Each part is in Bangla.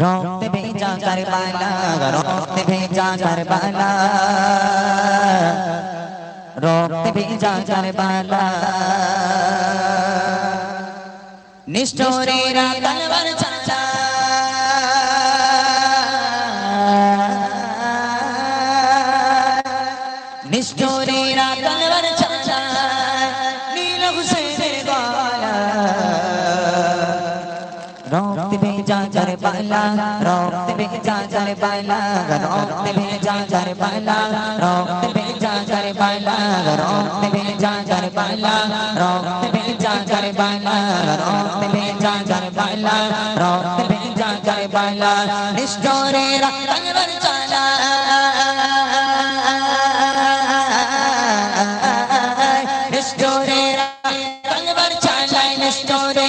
রক্ত ভেজা কারবালা, রক্ত ভেজা কারবালা। রক্ত ভেজা কারবালা। নিষ্ঠুরেরা তলবার চাচা। নিষ্ঠুরেরা তলবার চাচা। নীল হুসেনের গলা। রক্ত जाने बाला रोकते बे भेजा जाने बाला रोकते बे भेजा जाने बाला रोकते बे भेजा जाने बाला रोकते बे भेजा जाने बाला रोकते बे भेजा जाने बाला रोकते बे भेजा जाने बाला रोकते बे भेजा जाने बाला, निष्ठोरे रक्त चला निष्ठोरे रक्त चला निष्ठोरे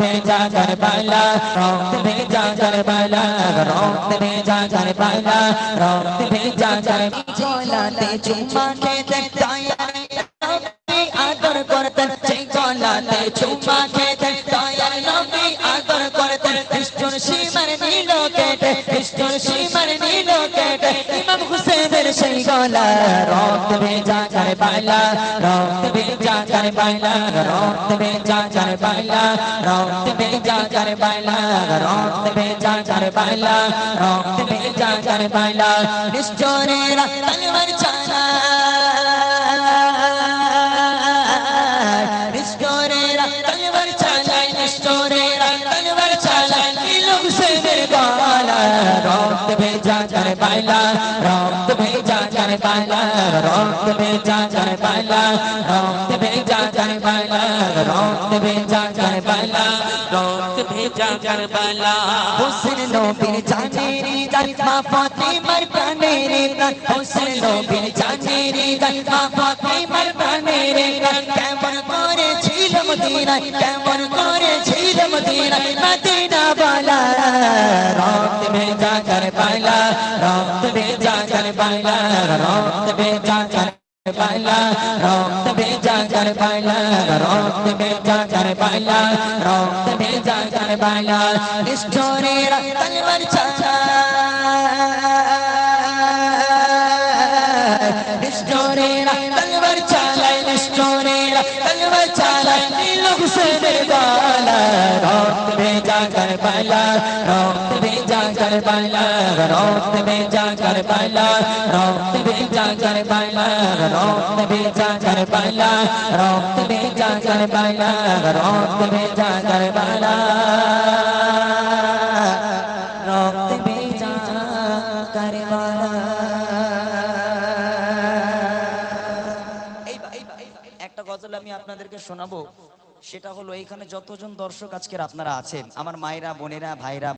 ভেজা কারবালা রক্ত ভেজা কারবালা রক্ত ভেজা কারবালা রক্ত ভেজা কারবালা চলাতে চুমা খেতে তাই আদর করতে চলাতে চুমা সীমার নীল কেটে নিষ্ঠুর সীমার নীল কেটে, ইমাম হুসেনের সেই গলা, রক্ত ভেজা কারবালা রক্ত ভেজা কারবালা রক্ত ভেজা কারবালা রক্ত ভেজা কারবালা রক্ত ভেজা কারবালা রক্ত ভেজা কারবালা নিষ্ঠুরেরা তলবার চালা পায়লা রক্ত ভেজা জানে পায়লা রক্ত ভেজা জানে পায়লা রক্ত ভেজা জানে পায়লা রক্ত ভেজা জানে পায়লা রক্ত ভেজা জানে পায়লা হোসেন নবীর জানে রে জানে ফাতিমার প্রাণে রে হোসেন নবীর জানে রে জানে ফাতিমার প্রাণে রে কেমন করেছিল মদিনায়, কেমন করেছিল মদিনায় पाला रौत बेचा कर पाला रौत बेचा कर पाला रौत बेचा कर पाला रौत बेचा कर पाला इस छोरे तलवर चाचा। इस छोरे तलवर चाला इस छोरे तलवर चाला হুসেনের গলা রক্ত ভেজা কারবালা রক্ত ভেজা কারবালা রক্ত ভেজা কারবালা রক্ত ভেজা কারবালা রক্ত ভেজা কারবালা রক্ত ভেজা কারবালা রক্ত ভেজা কারবালা রক্ত ভেজা কারবালা একটা গজল আমি আপনাদেরকে শোনাবো সেটা হলো এখানে যতজন দর্শক আজকের আপনারা আছেন আমার মায়েরা বোনেরা ভাইরা